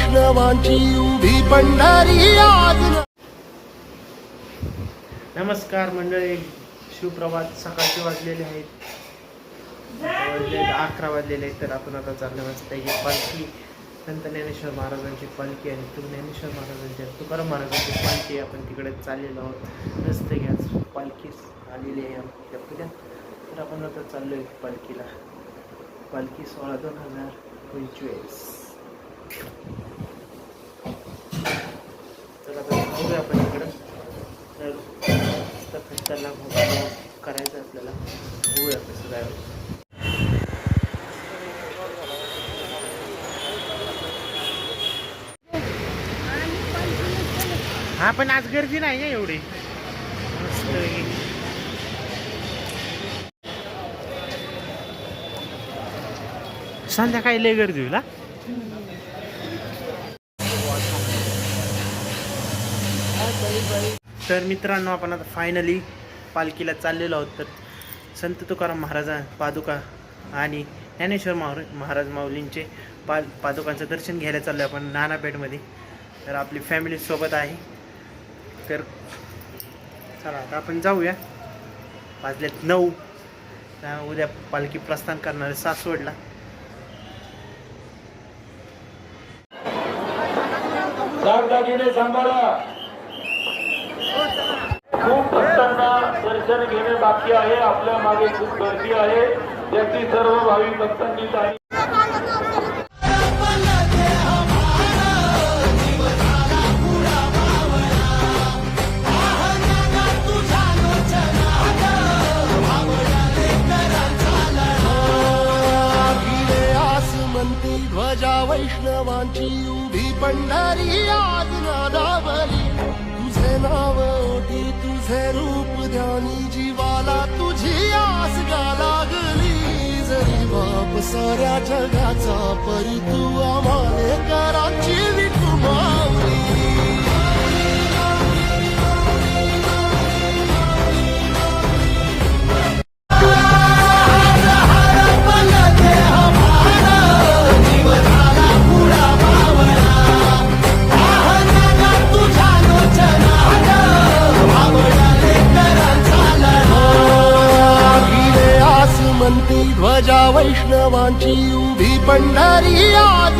वैष्णवांची उभी पंढरी आज नमस्कार मंडळी शिवप्रभात सकाळचे वाजलेले आहेत. अकरा वाजलेले आहेत तर आपण आता चाललो मस्त ही पालखी. संत ज्ञानेश्वर महाराजांची पालखी आणि तू ज्ञानेश्वर महाराजांची तुकाराम महाराजांची पालखी आपण तिकडे चाललेलो आहोत. रस्ते घ्या पालखी आलेली आहे आमच्या पुढ्या तर आपण आता चाललो आहे पालखीला. पालखी सोळा दोन हजार पंचवीस. करायचं आहे आपल्याला. बघूया कसं काय हा पण आज गर्दी नाही ना एवढी. मस्त संध्याकाळी लय गर्दी होईल तर मित्रांनो आपण आता फायनली पालखीला चाललेलो आहोत. तर संत तुकाराम महाराजा पादुका आणि ज्ञानेश्वर महार महाराज माऊलींचे पा पादुकांचं दर्शन घ्यायला चाललो आपण नानापेठमध्ये. तर आपली फॅमिली सोबत आहे. तर चला आता आपण जाऊया. वाजल्यात नऊ. उद्या पालखी प्रस्थान करणार सासवडला. सांभाळा. खूप दर्शन घेणे बाकी आहे. आपल्या मागे खूप गर्दी आहे. त्याची सर्व भाविक भक्तांनी काही ध्वजा वैष्णवांची उभी पंढरी आज नादावली साऱ्या जगाचा परी तू आम्हाला कराची आसमंती ध्वजा वैष्णवांची उभी पंढरी आज